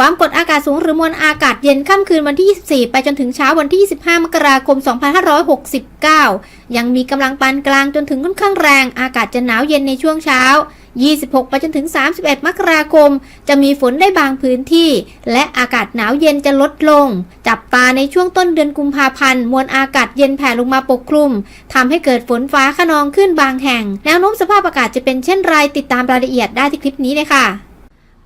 ความกดอากาศสูงหรือมวลอากาศเย็นค่ำคืนวันที่ 24 ไปจนถึงเช้าวันที่ 25 มกราคม 2569 ยังมีกำลังปานกลางจนถึงค่อนข้างแรง อากาศจะหนาวเย็นในช่วงเช้า 26 ไปจนถึง 31 มกราคม จะมีฝนได้บางพื้นที่ และอากาศหนาวเย็นจะลดลง จับตาในช่วงต้นเดือนกุมภาพันธ์ มวลอากาศเย็นแผ่ลงมาปกคลุมทำให้เกิดฝนฟ้าขนองขึ้นบางแห่ง แนวโน้มสภาพอากาศจะเป็นเช่นไรติดตามรายละเอียดได้ที่คลิปนี้เลยค่ะ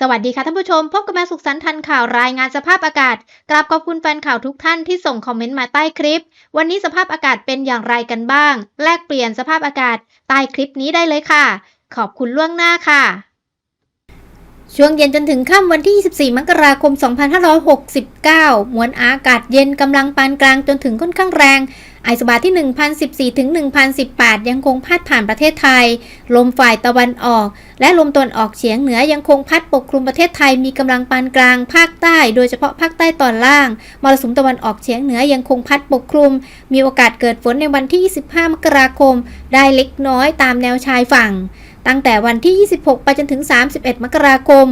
สวัสดีค่ะท่านผู้ชม พบกับแมวสุขสันต์ทันข่าวรายงานสภาพอากาศ กราบขอบคุณแฟนข่าวทุกท่านที่ส่งคอมเมนต์มาใต้คลิป วันนี้สภาพอากาศเป็นอย่างไรกันบ้าง แลกเปลี่ยนสภาพอากาศใต้คลิปนี้ได้เลยค่ะ ขอบคุณล่วงหน้าค่ะ ช่วงเย็นจนถึงค่ำวันที่ 24 มกราคม 2569 มวลอากาศเย็นกำลังปานกลางจนถึงค่อนข้างแรง ไอสบาที่ 1014 ถึง 1018 ยังคงพัดผ่านประเทศไทย ลมฝ่ายตะวันออก และลมตะวันออกเฉียงเหนือยังคงพัดปกคลุมประเทศไทยมีกำลังปานกลาง ภาคใต้ โดยเฉพาะภาคใต้ตอนล่าง มรสุมตะวันออกเฉียงเหนือยังคงพัดปกคลุม มีโอกาสเกิดฝนในวันที่ 25 มกราคม ได้เล็กน้อยตามแนวชายฝั่ง ตั้งแต่วันที่ 26 ไปจนถึง 31 มกราคม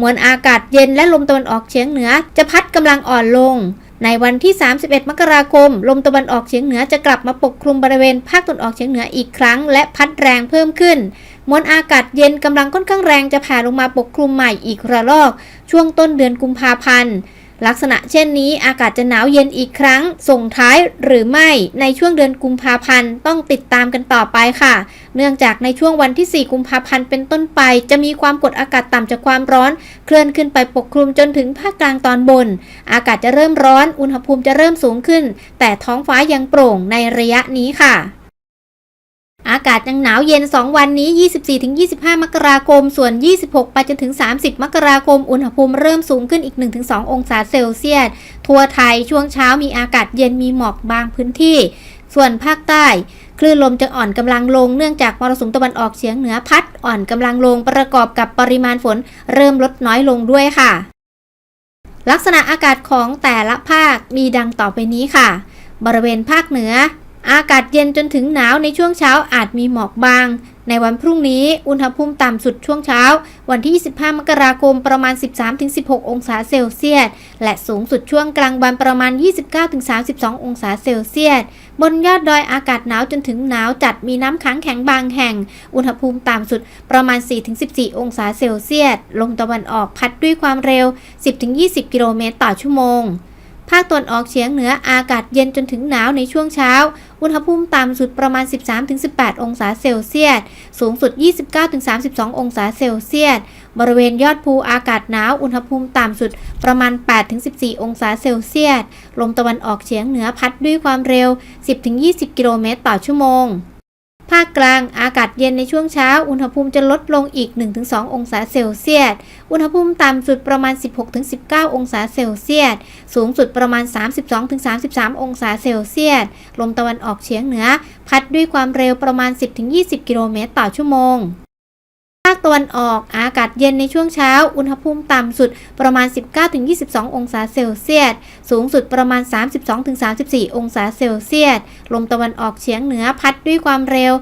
มวลอากาศเย็นและลมตะวันออกเฉียงเหนือจะพัดกำลังอ่อนลง ในวันที่ 31 มกราคม ลมตะวันออกเฉียงเหนือจะกลับมาปกคลุมบริเวณภาคตะวันออกเฉียงเหนืออีกครั้ง และพัดแรงเพิ่มขึ้น มวลอากาศเย็นกำลังค่อนข้างแรงจะแผ่ลงมาปกคลุมใหม่อีกระลอก ช่วงต้นเดือนกุมภาพันธ์ ลักษณะเช่นนี้อากาศจะหนาวเย็นอีกครั้ง ส่งท้ายหรือไม่ในช่วงเดือนกุมภาพันธ์ต้องติดตามกันต่อไปค่ะ เนื่องจากในช่วงวันที่ 4 กุมภาพันธ์เป็นต้นไป จะมีความกดอากาศต่ำจากความร้อน เคลื่อนขึ้นไปปกคลุมจนถึงภาคกลางตอนบน อากาศจะเริ่มร้อน อุณหภูมิจะเริ่มสูงขึ้น แต่ท้องฟ้ายังโปร่งในระยะนี้ค่ะ อากาศยังหนาวเย็น 2 วันนี้ 24-25 มกราคม ส่วน 26 ไปจนถึง 30 มกราคม อุณหภูมิเริ่มสูงขึ้นอีก 1-2 องศาเซลเซียส ทั่วไทยช่วงเช้ามีอากาศเย็นมีหมอกบางพื้นที่ ส่วนภาคใต้ คลื่นลมจะอ่อนกำลังลงเนื่องจากมรสุมตะวันออกเฉียงเหนือพัดอ่อนกำลังลงประกอบกับปริมาณฝน เริ่มลดน้อยลงด้วยค่ะ ลักษณะอากาศของแต่ละภาคมีดังต่อไปนี้ค่ะ บริเวณภาคเหนือ อากาศเย็นจนถึงหนาวในช่วงเช้าอาจมีหมอกบาง ในวันพรุ่งนี้อุณหภูมิต่ำสุดช่วงเช้า วันที่ 25 มกราคมประมาณ 13-16 องศาเซลเซียส และสูงสุดช่วงกลางวันประมาณ 29-32 องศาเซลเซียส บนยอดดอยอากาศหนาวจนถึงหนาวจัดมีน้ำค้างแข็งบางแห่ง อุณหภูมิต่ำสุดประมาณ 4-14 องศาเซลเซียส ลมตะวันออกพัดด้วยความเร็ว 10-20 กิโลเมตรต่อชั่วโมง ภาคตะวันออกเฉียงเหนืออากาศเย็นจนถึงหนาวในช่วงเช้า อุณหภูมิต่ำสุดประมาณ 13-18 องศาเซลเซียส สูงสุด 29-32 องศาเซลเซียส บริเวณยอดภูอากาศหนาว อุณหภูมิต่ำสุดประมาณ 8-14 องศาเซลเซียส ลมตะวันออกเฉียงเหนือพัดด้วยความเร็ว 10-20 กิโลเมตรต่อชั่วโมง ภาคกลางอากาศเย็นในช่วงเช้า อุณหภูมิจะลดลงอีก 1-2 องศาเซลเซียส อุณหภูมิต่ำสุดประมาณ 16-19 องศาเซลเซียส สูงสุดประมาณ 32-33 องศาเซลเซียส ลมตะวันออกเฉียงเหนือ พัดด้วยความเร็วประมาณ 10-20 กิโลเมตรต่อชั่วโมง ภาคตะวันออกอากาศเย็นในช่วงเช้า อุณหภูมิต่ำสุดประมาณ 19-22 องศาเซลเซียส สูงสุดประมาณ 32-34 องศาเซลเซียส ลมตะวันออกเฉียงเหนือพัดด้วยความเร็ว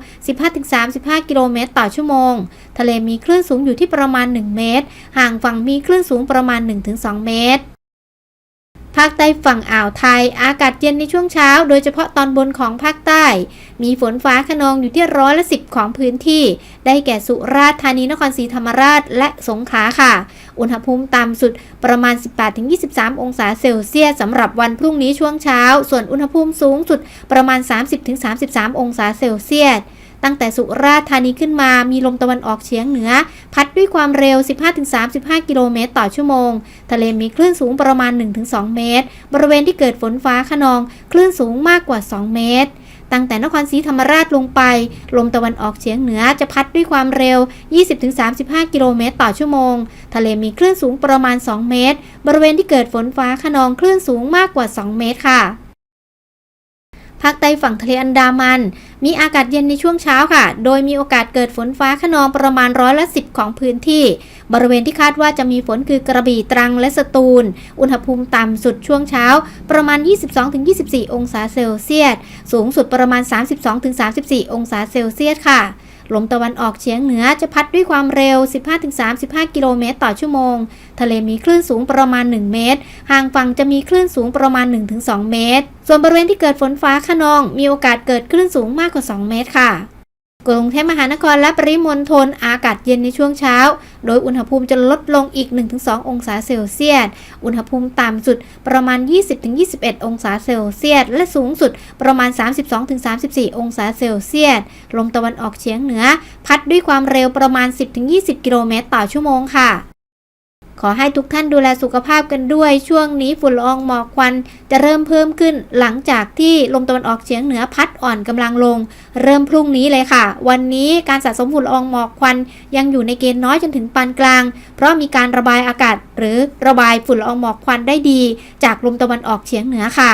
15-35 กิโลเมตรต่อชั่วโมง ทะเลมีคลื่นสูงอยู่ที่ประมาณ 1 เมตร ห่างฝั่งมีคลื่นสูงประมาณ 1-2 เมตร ภาคใต้ฝั่งอ่าวไทย อากาศเย็นในช่วงเช้า โดยเฉพาะตอนบนของภาคใต้ มีฝนฟ้าขนองอยู่ที่ร้อยละสิบของพื้นที่ ได้แก่สุราษฎร์ธานีนครศรีธรรมราช และสงขลาค่ะ อุณหภูมิต่ำสุดประมาณ 18-23 องศาเซลเซียสสำหรับวันพรุ่งนี้ช่วงเช้า ส่วนอุณหภูมิสูงสุดประมาณ 30-33 องศาเซลเซียส ตั้งแต่สุราษฎร์ธานีขึ้นมามีลมตะวันออกเฉียงเหนือ พัดด้วยความเร็ว 15-35 กิโลเมตรต่อชั่วโมง ทะเลมีคลื่นสูงประมาณ 1-2 เมตร บริเวณที่เกิดฝนฟ้าขนอง คลื่นสูงมากกว่า 2 เมตรตั้งแต่นครศรีธรรมราชลงไป ลมตะวันออกเฉียงเหนือจะพัดด้วยความเร็ว 20-35 กิโลเมตรต่อชั่วโมง ทะเลมีคลื่นสูงประมาณ 2 เมตร บริเวณที่เกิดฝนฟ้าขนองคลื่นสูงมากกว่า 2 เมตรค่ะ ภาคใต้ฝั่งทะเลอันดามัน มีอากาศเย็นในช่วงเช้าค่ะ โดยมีโอกาสเกิดฝนฟ้าขนองประมาณร้อยละสิบของพื้นที่ บริเวณที่คาดว่าจะมีฝนคือกระบี่ตรังและสตูล อุณหภูมิต่ำสุดช่วงเช้า ประมาณ 22-24 องศาเซลเซียส สูงสุดประมาณ 32-34 องศาเซลเซียสค่ะ ลมตะวันออกเฉียงเหนือจะพัดด้วยความเร็ว 15-35 กิโลเมตรต่อชั่วโมง ทะเลมีคลื่นสูงประมาณ 1 เมตร ห่างฝั่งจะมีคลื่นสูงประมาณ 1-2 เมตร ส่วนบริเวณที่เกิดฝนฟ้าขนอง มีโอกาสเกิดคลื่นสูงมากกว่า 2 เมตรค่ะ กรุงเทพมหานครและปริมณฑลอากาศเย็นในช่วงเช้า โดยอุณหภูมิจะลดลงอีก 1-2 องศาเซลเซียส อุณหภูมิต่ำสุดประมาณ 20-21 องศาเซลเซียส และสูงสุดประมาณ 32-34 องศาเซลเซียส ลมตะวันออกเฉียงเหนือ พัดด้วยความเร็วประมาณ 10-20 กิโลเมตรต่อชั่วโมงค่ะ ขอให้ทุกท่านดูแลสุขภาพกันด้วยช่วงนี้ฝุ่นละอองหมอกควันจะเริ่มเพิ่มขึ้นหลังจากที่ลมตะวันออกเฉียงเหนือพัดอ่อนกำลังลง เริ่มพรุ่งนี้เลยค่ะ วันนี้การสะสมฝุ่นละอองหมอกควันยังอยู่ในเกณฑ์น้อยจนถึงปานกลาง เพราะมีการระบายอากาศ หรือระบายฝุ่นละอองหมอกควันได้ดี จากลมตะวันออกเฉียงเหนือค่ะ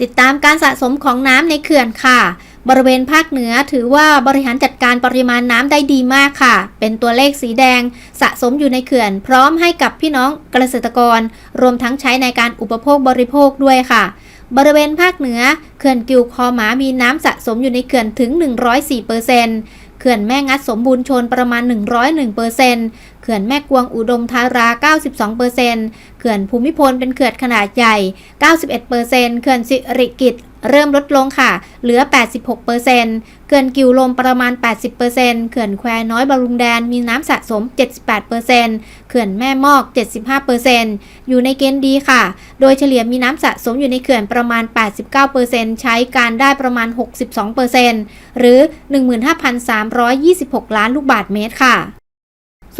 ติดตามการสะสมของน้ำในเขื่อนค่ะ บริเวณภาคเหนือถือว่าบริหารจัดการปริมาณน้ำได้ดีมากค่ะ เป็นตัวเลขสีแดงสะสมอยู่ในเขื่อน พร้อมให้กับพี่น้องเกษตรกร รวมทั้งใช้ในการอุปโภคบริโภคด้วยค่ะ บริเวณภาคเหนือเขื่อนกิวคอหมามีน้ำสะสมอยู่ในเขื่อนถึง 104%เซนเขื่อนแม่งัดสมบูรณ์ชนประมาณ 101%เซนเขื่อนแม่กวงอุดมธารา 92%เซนเขื่อนภูมิพลเป็นเขื่อนขนาดใหญ่ 91%เขื่อนสิริกิต เริ่มลดลงค่ะ เหลือ 86%เขื่อนกิวลมประมาณ 80%เขื่อนแควน้อยบารุงแดนมีน้ำสะสม 78%เขื่อนแม่มอก 75%อยู่ในเกณฑ์ดีค่ะ โดยเฉลี่ยมีน้ำสะสมอยู่ในเขื่อนประมาณ 89%ใช้การได้ประมาณ 62%หรือ 15,326 ล้านลูกบาศก์เมตรค่ะ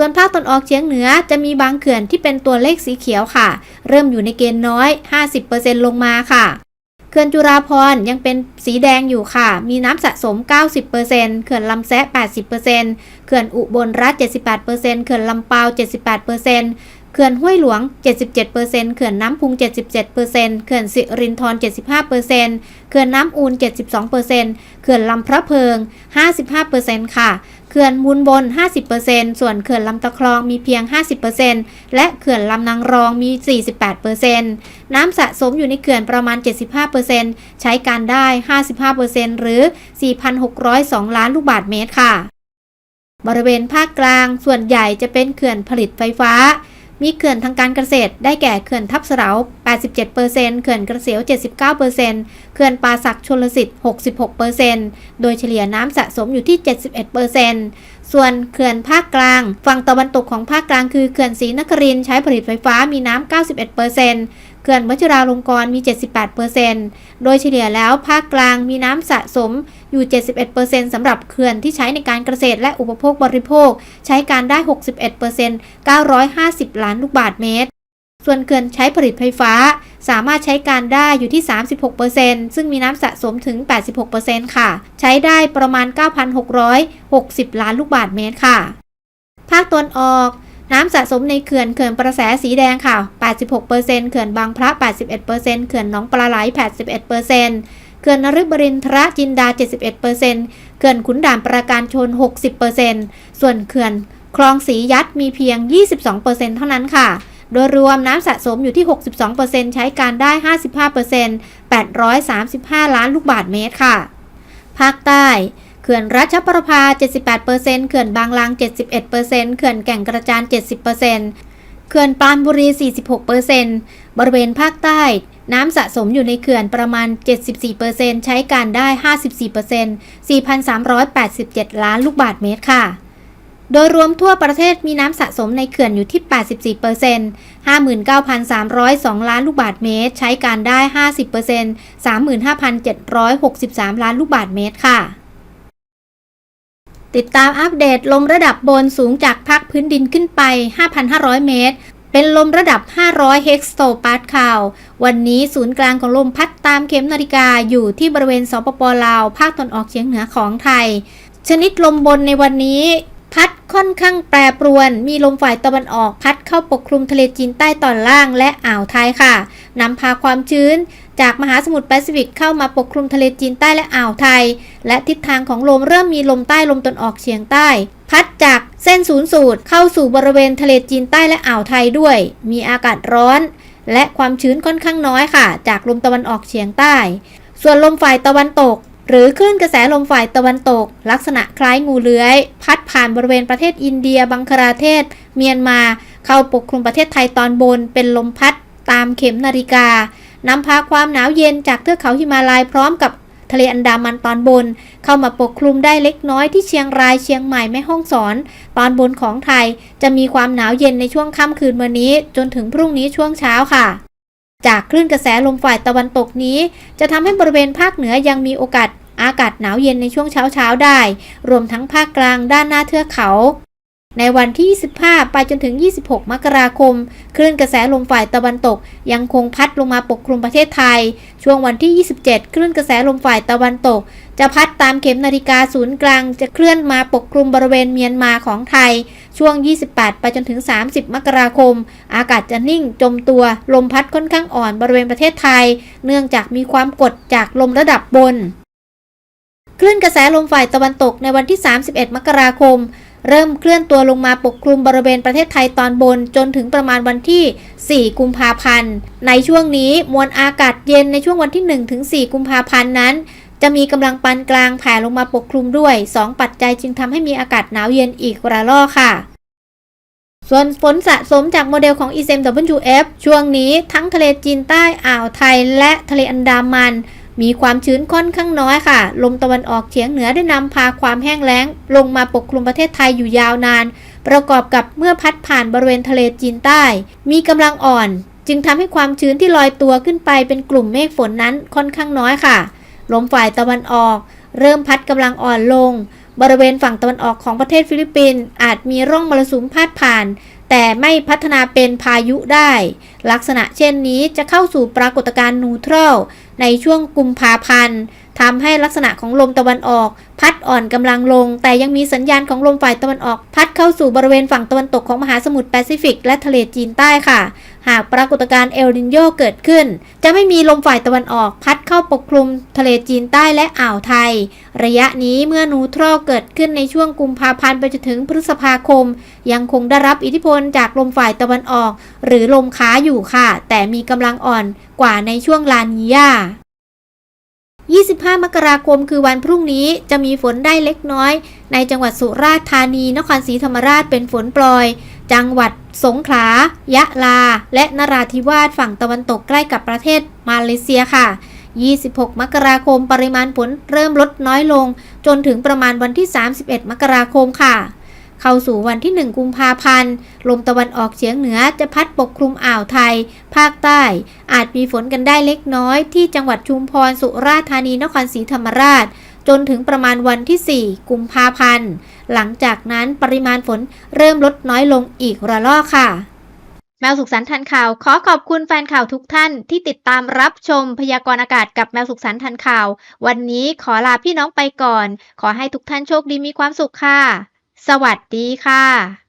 ส่วนภาคตะวันออกเฉียงเหนือจะมีบางเขื่อนที่เป็นตัวเลขสีเขียวค่ะ เริ่มอยู่ในเกณฑ์น้อย 50%ลงมาค่ะ ขื่อนจุฬาภรยังเป็นสีแดงอยู่ค่ะ มีน้ำสะสม 90%เขื่อนลำแซะ 80%เขื่อนอุบลรัฐ78%เขื่อนลำปาว 78%เขื่อนห้วยหลวง 77%เขื่อนน้ำพุง 77%เขื่อนสิรินธร75%เขื่อนน้ำอูน 72%เขื่อนลำพระเพิง 55%ค่ะ เขื่อนมูลบน 50%ส่วนเขื่อนลำตะคลองมีเพียง 50%และเขื่อนลำนางรองมี 48%น้ำสะสมอยู่ในเขื่อนประมาณ 75%ใช้การได้ 55%หรือ 4,602 ล้านลูกบาทเมตรค่ะ บริเวณภาคกลางส่วนใหญ่จะเป็นเขื่อนผลิตไฟฟ้า มีเขื่อนทางการเกษตร ได้แก่เขื่อนทับเสรา87%เขื่อนกระเสียว79%เขื่อนป่าสักชลสิทธิ์66%โดยเฉลี่ยน้ำสะสมอยู่ที่ 71%ส่วนเขื่อนภาคกลาง ฝั่งตะวันตกของภาคกลางคือเขื่อนศรีนครินใช้ผลิตไฟฟ้ามีน้ำ91%เขื่อนวชิราลงกรณ์มี 78%โดยเฉลี่ยแล้วภาคกลางมีน้ำสะสมอยู่ 71%สำหรับเขื่อนที่ใช้ในการเกษตรและอุปโภคบริโภค ใช้การได้ 61% 950 ล้านลูกบาศก์เมตร ส่วนเขื่อนใช้ผลิตไฟฟ้า สามารถใช้การได้อยู่ที่ 36%ซึ่งมีน้ำสะสมถึง 86%ค่ะ ใช้ได้ประมาณ 9,660 ล้านลูกบาศก์เมตรค่ะ ภาคตะวันออก น้ำสะสมในเขื่อนเขื่อนประแสสีแดงค่ะ 86%เขื่อนบางพระ 81%เขื่อนหนองปลาไหล 81%เขื่อนนฤบรินทรจินดา 71%เขื่อนขุนด่านประการชน 60%ส่วนเขื่อนคลองสียัดมีเพียง 22%เท่านั้นค่ะ โดยรวมน้ำสะสมอยู่ที่ 62%ใช้การได้ 55% 835 ล้านลูกบาศก์เมตรค่ะ ภาคใต้ ขื่อนรัชประภา 78%เขื่อนบางลาง 71%เขื่อนแก่งกระจาน 70%เขื่อนปรานบุรี 46%บริเวณภาคใต้ น้ำสะสมอยู่ในเขื่อนประมาณ 74%ใช้การได้ 54% 4,387 ล้านลูกบาศก์เมตรค่ะ โดยรวมทั่วประเทศมีน้ำสะสมในเขื่อนอยู่ที่ 84% 59,302 ล้านลูกบาศก์เมตร ใช้การได้ 50% 35,763 ล้านลูกบาศก์เมตรค่ะ ติดตามอัปเดตลมระดับบนสูงจากภาคพื้นดินขึ้นไป 5,500 เมตร เป็นลมระดับ 500 เฮกโตปาสคาล วันนี้ศูนย์กลางของลมพัดตามเข็มนาฬิกาอยู่ที่บริเวณสปปลาว ภาคตะวันออกเฉียงเหนือของไทย ชนิดลมบนในวันนี้ พัดค่อนข้างแปรปรวน มีลมฝ่ายตะวันออกพัดเข้าปกคลุมทะเลจีนใต้ตอนล่างและอ่าวไทยค่ะ นำพาความชื้น จากมหาสมุทรแปซิฟิกเข้ามาปกคลุมทะเลจีนใต้และอ่าวไทย และทิศทางของลมเริ่มมีลมใต้ลมตะวันออกเฉียงใต้ พัดจากเส้นศูนย์สูตรเข้าสู่บริเวณทะเลจีนใต้และอ่าวไทยด้วย มีอากาศร้อน และความชื้นค่อนข้างน้อยค่ะ จากลมตะวันออกเฉียงใต้ ส่วนลมฝ่ายตะวันตก หรือคลื่นกระแสลมฝ่ายตะวันตก ลักษณะคล้ายงูเลื้อย พัดผ่านบริเวณประเทศอินเดีย บังคลาเทศ เมียนมา เข้าปกคลุมประเทศไทยตอนบน เป็นลมพัดตามเข็มนาฬิกานำพาความหนาวเย็นจากเทือกเขาหิมาลัยพร้อมกับทะเลอันดามันตอนบน เข้ามาปกคลุมได้เล็กน้อยที่เชียงรายเชียงใหม่แม่ฮ่องสอน ตอนบนของไทยจะมีความหนาวเย็นในช่วงค่ำคืนวันนี้ จนถึงพรุ่งนี้ช่วงเช้าค่ะ จากคลื่นกระแสลมฝ่ายตะวันตกนี้ จะทำให้บริเวณภาคเหนือยังมีโอกาสอากาศหนาวเย็นในช่วงเช้าเช้าๆได้ รวมทั้งภาคกลางด้านหน้าเทือกเขา ในวันที่ 25 ไปจนถึง 26 มกราคม คลื่นกระแสลมฝ่ายตะวันตก ยังคงพัดลงมาปกคลุมประเทศไทย ช่วงวันที่ 27 คลื่นกระแสลมฝ่ายตะวันตก จะพัดตามเข็มนาฬิกาศูนย์กลาง จะเคลื่อนมาปกคลุมบริเวณเมียนมาของไทย ช่วง 28 ไปจนถึง 30 มกราคม อากาศจะนิ่งจมตัว ลมพัดค่อนข้างอ่อนบริเวณประเทศไทย เนื่องจากมีความกดจากลมระดับบน คลื่นกระแสลมฝ่ายตะวันตกในวันที่ 31 มกราคม เริ่มเคลื่อนตัวลงมาปกคลุมบริเวณประเทศไทยตอนบนจนถึงประมาณวันที่ 4 กุมภาพันธ์ ในช่วงนี้มวลอากาศเย็นในช่วงวันที่1ถึง4กุมภาพันธ์นั้น จะมีกำลังปานกลางแผ่ลงมาปกคลุมด้วย 2 ปัจจัยจึงทำให้มีอากาศหนาวเย็นอีกระลอกค่ะ ส่วนฝนสะสมจากโมเดลของ ECMWF ช่วงนี้ทั้งทะเลจีนใต้อ่าวไทยและทะเลอันดามัน มีความชื้นค่อนข้างน้อยค่ะ ลมตะวันออกเฉียงเหนือได้นำพาความแห้งแล้ง ลงมาปกคลุมประเทศไทยอยู่ยาวนาน ประกอบกับเมื่อพัดผ่านบริเวณทะเลจีนใต้ มีกำลังอ่อน จึงทำให้ความชื้นที่ลอยตัวขึ้นไปเป็นกลุ่มเมฆฝนนั้นค่อนข้างน้อยค่ะ ลมฝ่ายตะวันออก เริ่มพัดกำลังอ่อนลง บริเวณฝั่งตะวันออกของประเทศฟิลิปปินส์อาจมีร่องมรสุมพาดผ่าน แต่ไม่พัฒนาเป็นพายุได้ ลักษณะเช่นนี้จะเข้าสู่ปรากฏการณ์นูทรัลในช่วงกุมภาพันธ์ ทำให้ลักษณะของลมตะวันออก พัดอ่อนกำลังลง แต่ยังมีสัญญาณของลมฝ่ายตะวันออก พัดเข้าสู่บริเวณฝั่งตะวันตกของมหาสมุทรแปซิฟิกและทะเลจีนใต้ค่ะ หากปรากฏการณ์เอลนินโยเกิดขึ้น จะไม่มีลมฝ่ายตะวันออก พัดเข้าปกคลุม ทะเลจีนใต้และอ่าวไทย ระยะนี้เมื่อนูทรัลเกิดขึ้นในช่วงกุมภาพันธ์ไปจนถึงพฤษภาคม ยังคงได้รับอิทธิพลจากลมฝ่ายตะวันออก หรือลมค้าอยู่ค่ะ แต่มีกำลังอ่อนกว่าในช่วงลานีญา 25 มกราคมคือวันพรุ่งนี้จะมีฝนได้เล็กน้อย ในจังหวัดสุราษฎร์ธานี นครศรีธรรมราชเป็นฝนปล่อย จังหวัดสงขลา ยะลา และนราธิวาสฝั่งตะวันตกใกล้กับประเทศมาเลเซียค่ะ 26 มกราคมปริมาณฝนเริ่มลดน้อยลง จนถึงประมาณวันที่ 31 มกราคมค่ะ เข้าสู่วันที่ 1 กุมภาพันธ์ ลมตะวันออกเฉียงเหนือจะพัดปกคลุมอ่าวไทย ภาคใต้ อาจมีฝนกันได้เล็กน้อย ที่จังหวัดชุมพร สุราษฎร์ธานี นครศรีธรรมราช จนถึงประมาณวันที่ 4 กุมภาพันธ์ หลังจากนั้นปริมาณฝนเริ่มลดน้อยลงอีกระลอกค่ะ แมวสุขสันต์ทันข่าว ขอขอบคุณแฟนข่าวทุกท่านที่ติดตามรับชมพยากรณ์อากาศกับแมวสุขสันต์ทันข่าว วันนี้ขอลาพี่น้องไปก่อน ขอให้ทุกท่านโชคดีมีความสุขค่ะ สวัสดีค่ะ